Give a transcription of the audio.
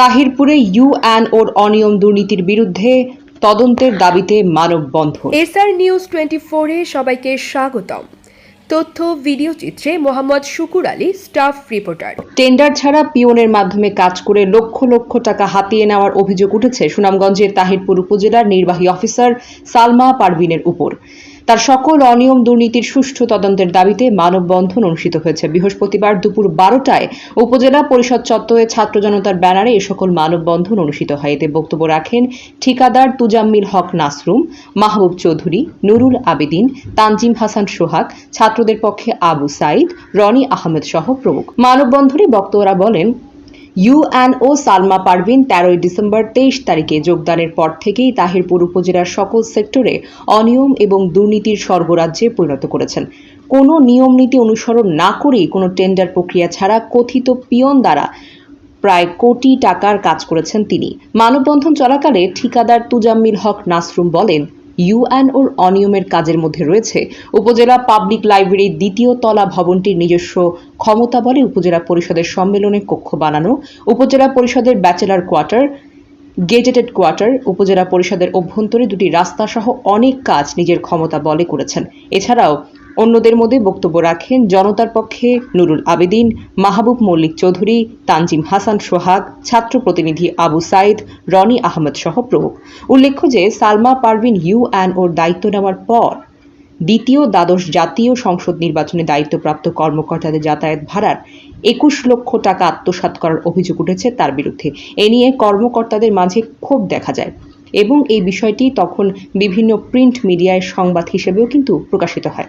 তাহিরপুরে ইউএনওর অনিয়ম দুর্নীতির বিরুদ্ধে তদন্তের দাবিতে মানববন্ধন। এসআর নিউজ টোয়েন্টি ফোরে সবাইকে স্বাগতম। তথ্য ভিডিও চিত্রে Mohammad Shukur Ali staff reporter. Tender ছাড়া পিওনের মাধ্যমে কাজ করে লক্ষ লক্ষ টাকা হাতিয়ে নেওয়ার অভিযোগ উঠেছে সুনামগঞ্জের তাহিরপুর উপজেলার নির্বাহী অফিসার সালমা পারভিনের উপর। তার সকল অনিয়ম দুর্নীতির সুষ্ঠু তদন্তের দাবিতে মানববন্ধন অনুষ্ঠিত হয়েছে। বৃহস্পতিবার দুপুর বারোটায় উপজেলা পরিষদ চত্বরে ছাত্র জনতার ব্যানারে এ সকল মানববন্ধন অনুষ্ঠিত হয়। এতে বক্তব্য রাখেন ঠিকাদার তুজাম্মিল হক নাসরুম, মাহবুব চৌধুরী, নুরুল আবেদিন, তানজিম হাসান সোহাগ, ছাত্রদের পক্ষে আবু সাইদ, রনি আহমেদ সহ প্রমুখ। মানববন্ধনে বক্তারা বলেন ইউএনও সালমা পারভিন তেরোই ডিসেম্বর তেইশ তারিখে যোগদানের পর থেকেই তাহিরপুর উপজেলার সকল সেক্টরে অনিয়ম এবং দুর্নীতির স্বর্গরাজ্যে পরিণত করেছেন। কোনো নিয়ম নীতি অনুসরণ না করেই কোনো টেন্ডার প্রক্রিয়া ছাড়া কথিত পিয়ন দ্বারা প্রায় কোটি টাকার কাজ করেছেন তিনি। মানববন্ধন চলাকালে ঠিকাদার তুজাম্মিল হক নাসরুম বলেন ইউএনওর অনিয়মের কাজের মধ্যে রয়েছে। উপজেলা পাবলিক লাইব্রেরির দ্বিতীয় তলা ভবনটির নিজস্ব ক্ষমতা বলে উপজেলা পরিষদের সম্মেলনে কক্ষ বানানো। উপজেলা পরিষদের ব্যাচেলার কোয়ার্টার, গেজেটেড কোয়ার্টার, উপজেলা পরিষদের অভ্যন্তরে দুটি রাস্তা সহ অনেক কাজ নিজের ক্ষমতা বলে করেছেন। এছাড়াও অন্যদের মধ্যে বক্তব্য রাখেন জনতার পক্ষে নুরুল আবেদিন, মাহবুব মল্লিক চৌধুরী, তানজিম হাসান সোহাগ, ছাত্র প্রতিনিধি আবু সাইদ, রনি আহমেদ সহ প্রমুখ। উল্লেখ্য যে সালমা পারভিন ইউএনওর দায়িত্ব নেওয়ার পর দ্বিতীয় দ্বাদশ জাতীয় সংসদ নির্বাচনে দায়িত্বপ্রাপ্ত কর্মকর্তাদের যাতায়াত ভাড়ার একুশ লক্ষ টাকা আত্মসাৎ করার অভিযোগ উঠেছে তার বিরুদ্ধে। এ নিয়ে কর্মকর্তাদের মাঝে ক্ষোভ দেখা যায় এবং এই বিষয়টি তখন বিভিন্ন প্রিন্ট মিডিয়ায় সংবাদ হিসেবেও কিন্তু প্রকাশিত হয়।